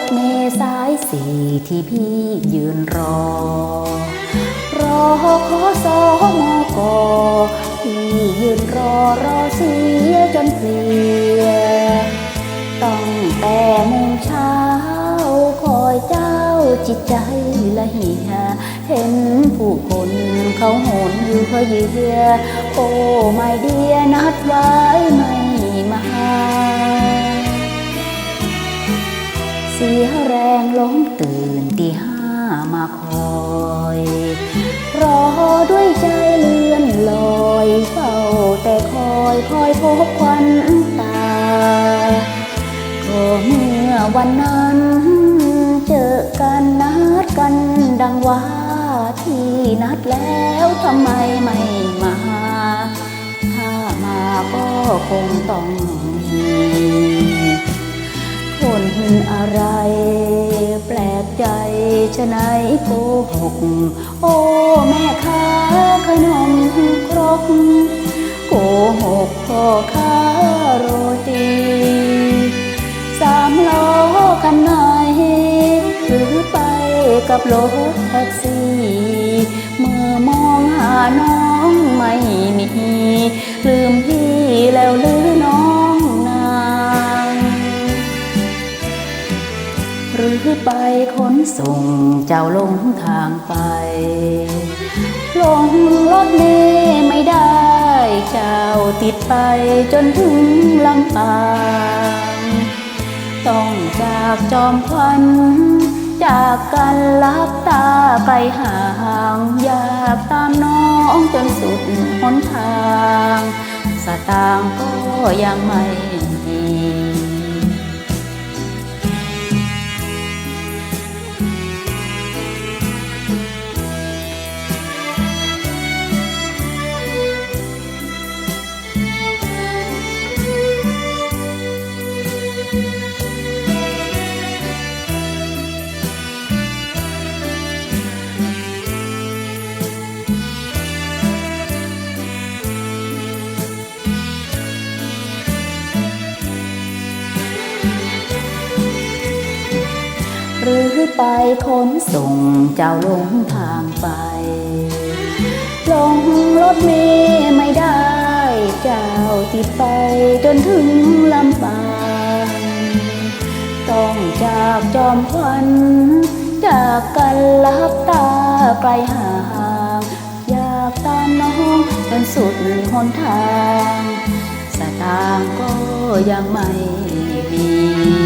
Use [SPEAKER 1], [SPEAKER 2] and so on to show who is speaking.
[SPEAKER 1] ถเมสายสี่ที่พี่ยืนรอ รอขอสอมอกอพี่ยืนรอรอเสียจนเพลียตั้งแต่โมงเช้าคอยเจ้าจิตใจละเหียเห็นผู้คนเขาโหนอยู่เพเยือโอ้ไม่เดียนัดไว้ไม่มา เสียแรงล้มตื่นตีห้ามาคอย รอด้วยใจเลื่อนลอยเฝ้าแต่คอยคอยพบควันตาก็เมื่อวันนั้น เจอกันนัดกันดังว่าที่นัดแล้วทำไมไม่มา ถ้ามาก็คงต้อง อะไร แปลกใจชะไหนโกหก โอ้แม่ค้าขนมครกโกหกพ่อค้าโรตีสามล้อคันไหนหรือไปกับรถแท็กซี่เมื่อมองหาน้องไม่มีลืมพี่ ขนส่งเจ้าลงทางไป ลงรถเมไม่ได้ เจ้าติดไปจนถึงลำปางต้องจากจอมควันจากกันลับตาไปห่างอยากตามน้องจนสุดหนทาง สตางก็ยังไม่ หรือไปขนส่งเจ้าลงทางไปลงรถเมล์ไม่ได้ เจ้าติดไปจนถึงลำปางต้องจากจอมควันจากกันลับตาไกลห่างอยากตามน้องจนสุดหนทาง สตางค์ก็ยังไม่มี